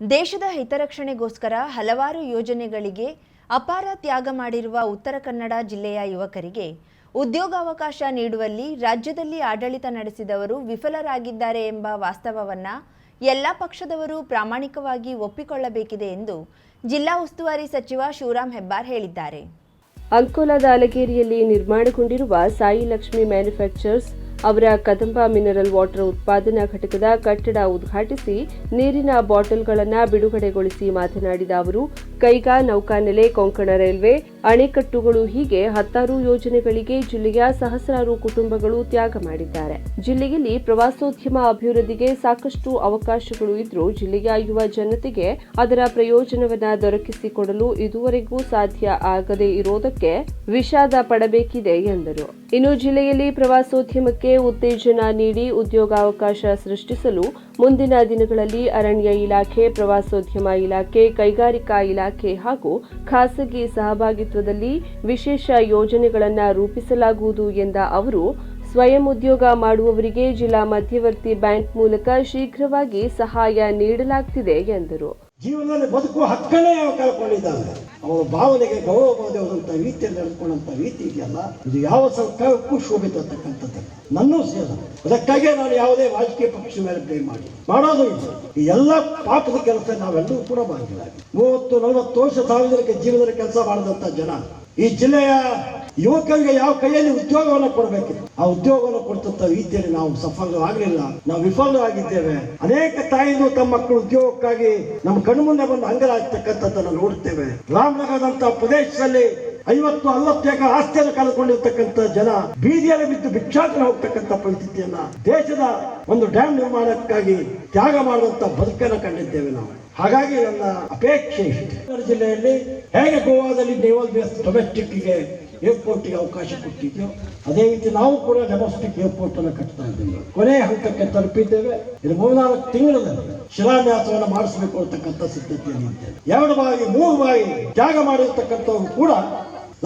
ದೇಶದ ಹಿತರಕ್ಷಣೆಗೋಸ್ಕರ ಹಲವಾರು ಯೋಜನೆಗಳಿಗೆ ಅಪಾರ ತ್ಯಾಗ ಮಾಡಿರುವ ಉತ್ತರ ಕನ್ನಡ ಜಿಲ್ಲೆಯ ಯುವಕರಿಗೆ ಉದ್ಯೋಗಾವಕಾಶ ನೀಡುವಲ್ಲಿ ರಾಜ್ಯದಲ್ಲಿ ಆಡಳಿತ ನಡೆಸಿದವರು ವಿಫಲರಾಗಿದ್ದಾರೆ ಎಂಬ ವಾಸ್ತವವನ್ನ ಎಲ್ಲ ಪಕ್ಷದವರು ಪ್ರಾಮಾಣಿಕವಾಗಿ ಒಪ್ಪಿಕೊಳ್ಳಬೇಕಿದೆ ಎಂದು ಜಿಲ್ಲಾ ಉಸ್ತುವಾರಿ ಸಚಿವ ಶಿವರಾಮ್ ಹೆಬ್ಬಾರ್ ಹೇಳಿದ್ದಾರೆ. ಅಂಕೋಲಾದ ಅಲಗೇರಿಯಲ್ಲಿ ನಿರ್ಮಾಣಗೊಂಡಿರುವ ಸಾಯಿ ಲಕ್ಷ್ಮಿ ಮ್ಯಾನುಫ್ಯಾಕ್ಚರ್ಸ್ ಅವರ ಕದಂಬ ಮಿನರಲ್ ವಾಟರ್ ಉತ್ಪಾದನಾ ಘಟಕದ ಕಟ್ಟಡ ಉದ್ಘಾಟಿಸಿ ನೀರಿನ ಬಾಟಲ್ಗಳನ್ನು ಬಿಡುಗಡೆಗೊಳಿಸಿ ಮಾತನಾಡಿದ ಅವರು ಕೈಗಾ ನೌಕಾನೆಲೆ ಕೊಂಕಣ ರೈಲ್ವೆ ಅಣೆಕಟ್ಟುಗಳು ಹೀಗೆ ಹತ್ತಾರು ಯೋಜನೆಗಳಿಗೆ ಜಿಲ್ಲೆಯ ಸಹಸ್ರಾರು ಕುಟುಂಬಗಳು ತ್ಯಾಗ ಮಾಡಿದ್ದಾರೆ. ಜಿಲ್ಲೆಯಲ್ಲಿ ಪ್ರವಾಸೋದ್ಯಮ ಅಭಿವೃದ್ಧಿಗೆ ಸಾಕಷ್ಟು ಅವಕಾಶಗಳು ಇದ್ರೂ ಜಿಲ್ಲೆಯ ಯುವ ಜನತೆಗೆ ಅದರ ಪ್ರಯೋಜನವನ್ನ ದೊರಕಿಸಿಕೊಡಲು ಇದುವರೆಗೂ ಸಾಧ್ಯ ಆಗದೇ ಇರೋದಕ್ಕೆ ವಿಷಾದ ಪಡಬೇಕಿದೆ ಎಂದರು. ಇನ್ನು ಜಿಲ್ಲೆಯಲ್ಲಿ ಪ್ರವಾಸೋದ್ಯಮಕ್ಕೆ ಉತ್ತೇಜನ ನೀಡಿ ಉದ್ಯೋಗಾವಕಾಶ ಸೃಷ್ಟಿಸಲು ಮುಂದಿನ ದಿನಗಳಲ್ಲಿ ಅರಣ್ಯ ಇಲಾಖೆ, ಪ್ರವಾಸೋದ್ಯಮ ಇಲಾಖೆ, ಕೈಗಾರಿಕಾ ಇಲಾಖೆ ಹಾಗೂ ಖಾಸಗಿ ಸಹಭಾಗಿತ್ವದಲ್ಲಿ ವಿಶೇಷ ಯೋಜನೆಗಳನ್ನು ರೂಪಿಸಲಾಗುವುದು ಎಂದ ಅವರು, ಸ್ವಯಂ ಉದ್ಯೋಗ ಮಾಡುವವರಿಗೆ ಜಿಲ್ಲಾ ಮಧ್ಯವರ್ತಿ ಬ್ಯಾಂಕ್ ಮೂಲಕ ಶೀಘ್ರವಾಗಿ ಸಹಾಯ ನೀಡಲಾಗ್ತಿದೆ ಎಂದರು. ಜೀವನದಲ್ಲಿ ಬದುಕುವ ಹಕ್ಕನ್ನೇ ಅವ ಕಳ್ಕೊಂಡಿದ್ದಾನೆ ಅವರ ಭಾವನೆಗೆ ಗೌರವ ಗೌರವವಾದಂಥ ರೀತಿಯಲ್ಲಿ ನಡೆದುಕೊಂಡಂಥ ರೀತಿ ಇದೆಯಲ್ಲ, ಇದು ಯಾವ ಸರ್ಕಾರಕ್ಕೂ ಶೋಭೆ ತರ್ತಕ್ಕಂಥದ್ದು ನನ್ನೂ ಸೇರ ಅದಕ್ಕಾಗಿ ನಾನು ಯಾವುದೇ ರಾಜಕೀಯ ಪಕ್ಷ ಮೇಲೆ ಬ್ಲೇಮ್ ಮಾಡಿ. ಮಾಡೋದು ಇಲ್ಲ ಈ ಎಲ್ಲ ಪಾಪದ ಕೆಲಸ ನಾವೆಲ್ಲರೂ ಕೂಡ ಭಾಗಿಯಾಗಿ ಮೂವತ್ತು, ನಲವತ್ತು ವರ್ಷ ಸಾರ್ವಜನಿಕ ಜೀವನದಲ್ಲಿ ಕೆಲಸ ಮಾಡಿದಂಥ ಜನ. ಈ ಜಿಲ್ಲೆಯ ಯುವಕರಿಗೆ ಯಾವ ಕೈಯಲ್ಲಿ ಉದ್ಯೋಗವನ್ನು ಕೊಡಬೇಕು? ಆ ಉದ್ಯೋಗವನ್ನು ಕೊಡ್ತಂತ ರೀತಿಯಲ್ಲಿ ನಾವು ಸಫಲವಾಗಲಿಲ್ಲ ನಾವು ವಿಫಲವಾಗಿದ್ದೇವೆ ಅನೇಕ ತಾಯಿಗಳು ತಮ್ಮ ಮಕ್ಕಳು ಉದ್ಯೋಗಕ್ಕಾಗಿ ನಮ್ಮ ಕಣ್ಣು ಮುಂದೆ ಬಂದು ಅಂಗಲಾಗ್ತಕ್ಕಂಥದ್ದನ್ನು ನೋಡುತ್ತೇವೆ ರಾಮನಗರದಂತಹ ಪ್ರದೇಶದಲ್ಲಿ ಐವತ್ತು, ಅರವತ್ತು ಎಕರೆ ಆಸ್ತಿಯನ್ನು ಕಳೆದುಕೊಂಡಿರ್ತಕ್ಕಂಥ ಜನ ಬೀದಿಯಲ್ಲಿ ಬಿದ್ದು ಭಿಕ್ಷಾಟನೆ ಹೋಗ್ತಕ್ಕಂಥ ಪರಿಸ್ಥಿತಿಯನ್ನ ದೇಶದ ಒಂದು ಡ್ಯಾಮ್ ನಿರ್ಮಾಣಕ್ಕಾಗಿ ತ್ಯಾಗ ಮಾಡುವಂತ ಬದುಕನ್ನು ಕಂಡಿದ್ದೇವೆ ನಾವು. ಹಾಗಾಗಿ ನನ್ನ ಅಪೇಕ್ಷೆ ಇಷ್ಟೆ. ಜಿಲ್ಲೆಯಲ್ಲಿ ಹೇಗೆ ಗೋವಾದಲ್ಲಿ ನೇವಲ್ ಬೇಸ್ ಡೊಮೆಸ್ಟಿಕ್ಗೆ ಏರ್ಪೋರ್ಟ್ಗೆ ಅವಕಾಶ ಕೊಟ್ಟಿದ್ಯೋ, ಅದೇ ರೀತಿ ನಾವು ಕೂಡ ಡೊಮೆಸ್ಟಿಕ್ ಏರ್ಪೋರ್ಟ್ ಅನ್ನು ಕಟ್ತಾ ಇದ್ದೇವೆ. ಕೊನೆಯ ಹಂತಕ್ಕೆ ತಲುಪಿದ್ದೇವೆ. ಇದು ಮೂರ್ನಾಲ್ಕು ತಿಂಗಳಲ್ಲಿ ಶಿಲಾನ್ಯಾಸವನ್ನು ಮಾಡಿಸಬೇಕು ಅಂತಕ್ಕಂಥ ಸಿದ್ಧತೆಯಲ್ಲಿ ಇದ್ದೇವೆ ಎರಡು ಬಾರಿ, ಮೂರು ಬಾರಿ ತ್ಯಾಗ ಮಾಡಿರ್ತಕ್ಕಂಥವ್ರು ಕೂಡ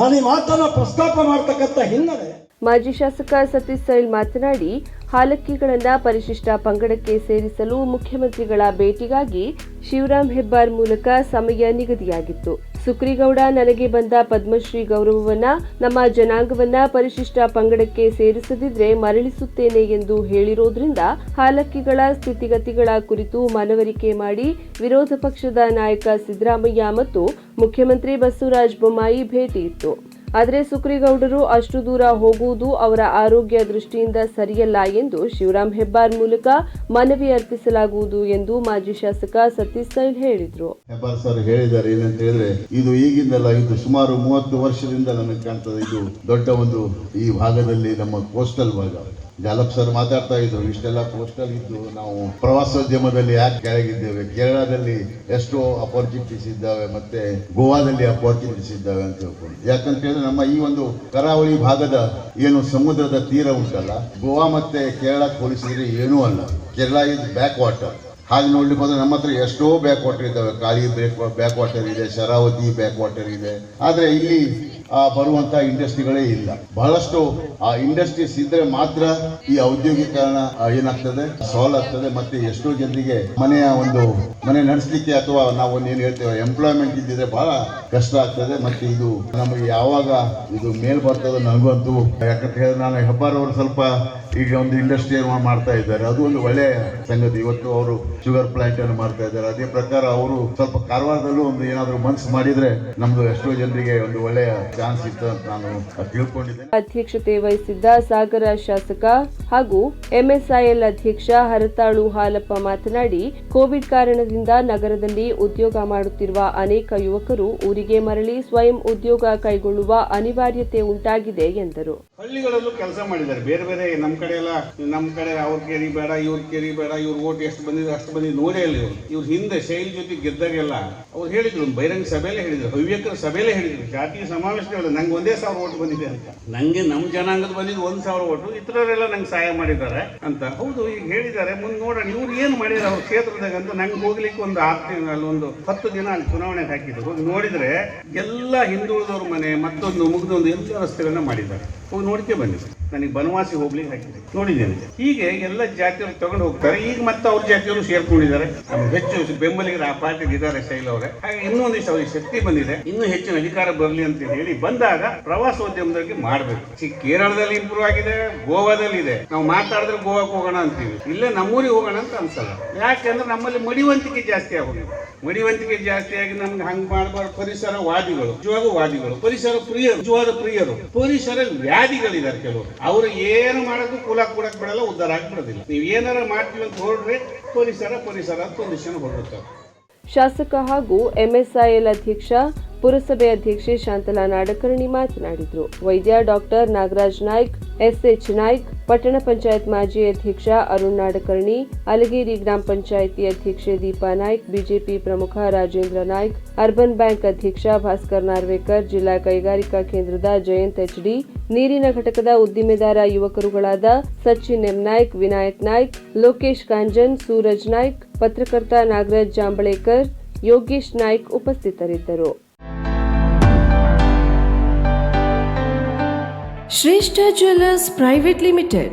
ನಾನು ಈ ಮಾತನ್ನು ಪ್ರಸ್ತಾಪ ಮಾಡ್ತಕ್ಕಂಥ ಹಿನ್ನೆಲೆ ಮಾಜಿ ಶಾಸಕ ಸತೀಶ್ ಸೈಲ್ ಮಾತನಾಡಿ, ಹಾಲಕ್ಕಿಗಳನ್ನ ಪರಿಶಿಷ್ಟ ಪಂಗಡಕ್ಕೆ ಸೇರಿಸಲು ಮುಖ್ಯಮಂತ್ರಿಗಳ ಭೇಟಿಗಾಗಿ ಶಿವರಾಮ್ ಹೆಬ್ಬಾರ್ ಮೂಲಕ ಸಮಯ ನಿಗದಿಯಾಗಿತ್ತು. ಸುಕ್ರಿಗೌಡ ನನಗೆ ಬಂದ ಪದ್ಮಶ್ರೀ ಗೌರವವನ್ನ, ನಮ್ಮ ಜನಾಂಗವನ್ನ ಪರಿಶಿಷ್ಟ ಪಂಗಡಕ್ಕೆ ಸೇರಿಸದಿದ್ರೆ ಮರಳಿಸುತ್ತೇನೆ ಎಂದು ಹೇಳಿರೋದ್ರಿಂದ ಹಾಲಕ್ಕಿಗಳ ಸ್ಥಿತಿಗತಿಗಳ ಕುರಿತು ಮನವರಿಕೆ ಮಾಡಿ ವಿರೋಧ ಪಕ್ಷದ ನಾಯಕ ಸಿದ್ದರಾಮಯ್ಯ ಮತ್ತು ಮುಖ್ಯಮಂತ್ರಿ ಬಸವರಾಜ ಬೊಮ್ಮಾಯಿ ಭೇಟಿ ಇತ್ತು. ಆದರೆ ಸುಕ್ರಿಗೌಡರು ಅಷ್ಟು ದೂರ ಹೋಗುವುದು ಅವರ ಆರೋಗ್ಯ ದೃಷ್ಟಿಯಿಂದ ಸರಿಯಲ್ಲ ಎಂದು ಶಿವರಾಮ್ ಹೆಬ್ಬಾರ್ ಮೂಲಕ ಮನವಿ ಅರ್ಪಿಸಲಾಗುವುದು ಎಂದು ಮಾಜಿ ಶಾಸಕ ಸತೀಶ್ ಸೈಲ್ ಹೇಳಿದರು. ಹೆಬ್ಬಾರ್ ಸರ್ ಹೇಳಿದ್ದಾರೆ ಏನಂತ ಹೇಳಿದ್ರೆ, ಇದು ಈಗಿಂದಲ್ಲ, ಇದು ಸುಮಾರು ಮೂವತ್ತು ವರ್ಷದಿಂದ ನಮಗೆ ಕಾಣ್ತದೆ, ಇದು ದೊಡ್ಡ ಒಂದು ಈ ಭಾಗದಲ್ಲಿ ನಮ್ಮ ಕೋಸ್ಟಲ್ ಭಾಗ. ಜಾಲಪ್ ಸರ್ ಮಾತಾಡ್ತಾ ಇದ್ರು. ಇಷ್ಟೆಲ್ಲ ಕೋಸ್ಟಲ್ ಇದ್ದು ನಾವು ಪ್ರವಾಸೋದ್ಯಮದಲ್ಲಿ ಯಾಕೆ ಕೆಳಗಿದ್ದೇವೆ? ಕೇರಳದಲ್ಲಿ ಎಷ್ಟೋ ಅಪರ್ಚುನಿಟೀಸ್ ಇದ್ದಾವೆ ಮತ್ತೆ ಗೋವಾದಲ್ಲಿ ಅಪರ್ಚುನಿಟೀಸ್ ಇದ್ದಾವೆ ಅಂತ ಹೇಳ್ಕೊಂಡು. ಯಾಕಂತ ಹೇಳಿದ್ರೆ ನಮ್ಮ ಈ ಒಂದು ಕರಾವಳಿ ಭಾಗದ ಏನು ಸಮುದ್ರದ ತೀರ ಉಂಟಲ್ಲ, ಗೋವಾ ಮತ್ತೆ ಕೇರಳ ಹೋಲಿಸಿದ್ರೆ ಏನೂ ಅಲ್ಲ. ಕೇರಳ ಇಸ್ ಬ್ಯಾಕ್ ವಾಟರ್ ಹಾಗೆ ನೋಡ್ಲಿಕ್ಕೆ ಹೋದ್ರೆ ನಮ್ಮ ಹತ್ರ ಎಷ್ಟೋ ಬ್ಯಾಕ್ ವಾಟರ್ ಇದ್ದಾವೆ. ಕಾಳಿ ಬ್ಯಾಕ್ ವಾಟರ್ ಇದೆ, ಶರಾವತಿ ಬ್ಯಾಕ್ ವಾಟರ್ ಇದೆ. ಆದರೆ ಇಲ್ಲಿ ಆ, ಬರುವಂತ ಇಂಡಸ್ಟ್ರಿಗಳೇ ಇಲ್ಲ. ಬಹಳಷ್ಟು ಆ ಇಂಡಸ್ಟ್ರೀಸ್ ಇದ್ರೆ ಮಾತ್ರ ಈ ಔದ್ಯೋಗೀಕರಣ ಏನಾಗ್ತದೆ? ಸಾಲ್ವ್ ಆಗ್ತದೆ ಮತ್ತೆ ಎಷ್ಟೋ ಜನರಿಗೆ ಮನೆಯ ಒಂದು ಮನೆ ನಡೆಸಲಿಕ್ಕೆ ಅಥವಾ ನಾವು ಏನು ಹೇಳ್ತೇವೆ ಎಂಪ್ಲಾಯ್ಮೆಂಟ್ ಇದ್ದಿದ್ರೆ ಬಹಳ ಕಷ್ಟ ಆಗ್ತದೆ. ಮತ್ತೆ ಇದು ನಮಗೆ ಯಾವಾಗ ಇದು ಮೇಲ್ ಬರ್ತದೆ ನನಗಂತೂ ಯಾಕಂತ ಹೇಳಿದ್ರೆ ನಾನು ಹೆಬ್ಬಾರ್ ಅವರು ಸ್ವಲ್ಪ ಈಗ ಒಂದು ಇಂಡಸ್ಟ್ರಿ ಮಾಡ್ತಾ ಇದ್ದಾರೆ. ಅದು ಒಂದು ಒಳ್ಳೆಯ ಸಂಗತಿ. ಇವತ್ತು ಅವರು ಶುಗರ್ ಪ್ಲಾಂಟ್ ಅನ್ನು ಮಾಡ್ತಾ ಇದ್ದಾರೆ. ಅದೇ ಪ್ರಕಾರ ಅವರು ಸ್ವಲ್ಪ ಕಾರವಾರದಲ್ಲೂ ಒಂದು ಏನಾದರೂ ಮನ್ಸು ಮಾಡಿದ್ರೆ ನಮ್ದು ಎಷ್ಟೋ ಜನರಿಗೆ ಒಂದು ಒಳ್ಳೆಯ ಚಾನ್ಸ್ ಇತ್ತು ನಾನು ಅಧ್ಯಕ್ಷತೆ ವಹಿಸಿದ್ದ ಸಾಗರ ಶಾಸಕ ಹಾಗೂ ಎಂಎಸ್ಐಎಲ್ ಅಧ್ಯಕ್ಷ ಹರತಾಳು ಹಾಲಪ್ಪ ಮಾತನಾಡಿ, ಕೋವಿಡ್ ಕಾರಣದಿಂದ ನಗರದಲ್ಲಿ ಉದ್ಯೋಗ ಮಾಡುತ್ತಿರುವ ಅನೇಕ ಯುವಕರು ಊರಿಗೆ ಮರಳಿ ಸ್ವಯಂ ಉದ್ಯೋಗ ಕೈಗೊಳ್ಳುವ ಅನಿವಾರ್ಯತೆ ಉಂಟಾಗಿದೆ ಎಂದರು. ಹಳ್ಳಿಗಳಲ್ಲೂ ಕೆಲಸ ಮಾಡಿದ್ದಾರೆ. ಬೇರೆ ಬೇರೆ ನಮ್ಮ ಕಡೆ ಎಲ್ಲ ನಮ್ಮ ಕಡೆ ಅವ್ರ ಕೇರಿ ಬೇಡ, ಇವ್ರ ಕೇರಿ ಬೇಡ, ಇವ್ರ ಓಟ್ ಎಷ್ಟು ಬಂದಿದೆ, ಅಷ್ಟು ಬಂದಿದೆ ನೋಡೇ ಇಲ್ಲ ಇವರು. ಇವ್ರ ಹಿಂದೆ ಶೈಲ್ ಜೊತೆ ಗೆದ್ದಾಗೆಲ್ಲ ಅವ್ರು ಹೇಳಿದ್ರು, ಬಹಿರಂಗ ಸಭೆಯಲ್ಲೇ ಹೇಳಿದ್ರು, ಹವ್ಯಕರ ಸಭೆಯಲ್ಲೇ ಹೇಳಿದ್ರು. ಜಾತಿ ಸಮಾವೇಶದಲ್ಲಿ ನಂಗೆ ಒಂದೇ ಸಾವಿರ ಓಟ್ ಬಂದಿದೆ ಅಂತ. ನಂಗೆ ನಮ್ಮ ಜನಾಂಗದ ಬಂದಿದ್ದು ಒಂದು ಸಾವಿರ ಓಟು, ಇತರರೆಲ್ಲ ನಂಗೆ ಸಹಾಯ ಮಾಡಿದ್ದಾರೆ ಅಂತ. ಹೌದು, ಈಗ ಹೇಳಿದ್ದಾರೆ, ಮುಂದೆ ನೋಡೋಣ, ಇವ್ರು ಏನು ಮಾಡಿದ್ದಾರೆ ಅವ್ರ ಕ್ಷೇತ್ರದಾಗ ಅಂತ ನಂಗೆ ಹೋಗ್ಲಿಕ್ಕೆ ಒಂದು ಆರು ತಿಂಗಳಲ್ಲಿ ಒಂದು ಹತ್ತು ದಿನ ಅಲ್ಲಿ ಚುನಾವಣೆಗೆ ಹಾಕಿದ್ರು. ಹೋಗಿ ನೋಡಿದ್ರೆ ಎಲ್ಲ ಹಿಂದುಳಿದವ್ರ ಮನೆ, ಮತ್ತೊಂದು ಮುಗಿದೊಂದು ಎಲ್ಲ ರಸ್ತೆಗಳನ್ನ ಮಾಡಿದ್ದಾರೆ. ನೋಡ್ಕೆ ಬಂದಿದೆ ನನಗೆ ಬನವಾಸಿ ಹೋಗ್ಲಿಕ್ಕೆ ಹಾಕಿದೆ. ನೋಡಿದ್ದೇನೆ. ಹೀಗೆ ಎಲ್ಲ ಜಾತಿಯವರು ತಗೊಂಡು ಹೋಗ್ತಾರೆ. ಈಗ ಮತ್ತೆ ಅವ್ರ ಜಾತಿಯವರು ಸೇರ್ಕೊಂಡಿದ್ದಾರೆ. ಹೆಚ್ಚು ಬೆಂಬಲಿಗರು ಆ ಪಾರ್ಟಿಗೆ ಇದ್ದಾರೆ ಶೈಲ ಅವರೇ. ಹಾಗೆ ಇನ್ನೊಂದಿಷ್ಟು ಅವರಿಗೆ ಶಕ್ತಿ ಬಂದಿದೆ. ಇನ್ನೂ ಹೆಚ್ಚಿನ ಅಧಿಕಾರ ಬರಲಿ ಅಂತ ಹೇಳಿ ಬಂದಾಗ ಪ್ರವಾಸೋದ್ಯಮದಲ್ಲಿ ಮಾಡಬೇಕು. ಕೇರಳದಲ್ಲಿ ಇಂಪ್ರೂವ್ ಆಗಿದೆ ಗೋವಾದಲ್ಲಿ ಇದೆ. ನಾವು ಮಾತಾಡಿದ್ರೆ ಗೋವಾಕ್ಕೆ ಹೋಗೋಣ ಅಂತೀವಿ. ಇಲ್ಲೇ ನಮ್ಮೂರಿಗೆ ಹೋಗೋಣ ಅಂತ ಅನ್ಸಲ್ಲ. ಯಾಕೆಂದ್ರೆ ನಮ್ಮಲ್ಲಿ ಮಡಿವಂತಿಕೆ ಜಾಸ್ತಿ ಆಗೋದು ಮಡಿವಂತಿಕೆ ಜಾಸ್ತಿ ಆಗಿ ನಮ್ಗೆ ಹಂಗ್ ಮಾಡಬಾರ್ದು. ಪರಿಸರ ವಾದಿಗಳು ನಿಜವಾದ ವಾದಿಗಳು. ಪರಿಸರ ಪ್ರಿಯರು ನಿಜವಾದ ಪ್ರಿಯರು. ಪರಿಸರ ವ್ಯಾಧಿಗಳಿದ್ದಾರೆ ಕೆಲವರು. ಅವರು ಏನು ಮಾಡೋದು ಕೂಲ ಕೂಡಕ್ ಬಿಡಲ್ಲ ಉದ್ಧಾರ ಆಗ್ಬಿಡೋದಿಲ್ಲ. ನೀವು ಏನಾರ ಮಾಡ್ತೀವಿ ಅಂತ ಹೊರಡ್ರೆ ಪೊಲೀಸರ ಪೊಲೀಸರ ಅಂತ ಒಂದು ಹೊರಡುತ್ತಾರೆ ಶಾಸಕ ಹಾಗೂ ಎಂಎಸ್ಐಎಲ್ ಅಧ್ಯಕ್ಷ, ಪುರಸಭೆ ಅಧ್ಯಕ್ಷೆ ಶಾಂತಲಾ ನಾಡಕರ್ಣಿ ಮಾತನಾಡಿದರು. ವೈದ್ಯ ಡಾಕ್ಟರ್ ನಾಗರಾಜ್ ನಾಯ್ಕ್, ಎಸ್ಎಚ್ ನಾಯ್ಕ್, ಪಟ್ಟಣ ಪಂಚಾಯತ್ ಮಾಜಿ ಅಧ್ಯಕ್ಷ ಅರುಣ್ ನಾಡಕರ್ಣಿ, ಅಲಗೇರಿ ಗ್ರಾಮ ಪಂಚಾಯಿತಿ ಅಧ್ಯಕ್ಷೆ ದೀಪಾ ನಾಯ್ಕ್, ಬಿಜೆಪಿ ಪ್ರಮುಖ ರಾಜೇಂದ್ರ ನಾಯ್ಕ್, ಅರ್ಬನ್ ಬ್ಯಾಂಕ್ ಅಧ್ಯಕ್ಷ ಭಾಸ್ಕರ್ ನಾರ್ವೇಕರ್, ಜಿಲ್ಲಾ ಕೈಗಾರಿಕಾ ಕೇಂದ್ರದ ಜಯಂತ್ ಎಚ್ಡಿ ನೀರಿನ ಘಟಕದ ಉದ್ದಿಮೆದಾರ ಯುವಕರುಗಳಾದ ಸಚಿನ್ ಎಂ ನಾಯ್ಕ್, ವಿನಾಯಕ್ ನಾಯ್ಕ್, ಲೋಕೇಶ್ ಕಾಂಜನ್, ಸೂರಜ್ ನಾಯ್ಕ್, ಪತ್ರಕರ್ತ ನಾಗರಾಜ್ ಜಾಂಬಳೇಕರ್, ಯೋಗೇಶ್ ನಾಯ್ಕ್ ಉಪಸ್ಥಿತರಿದ್ದರು. Shreshtha jewellers private limited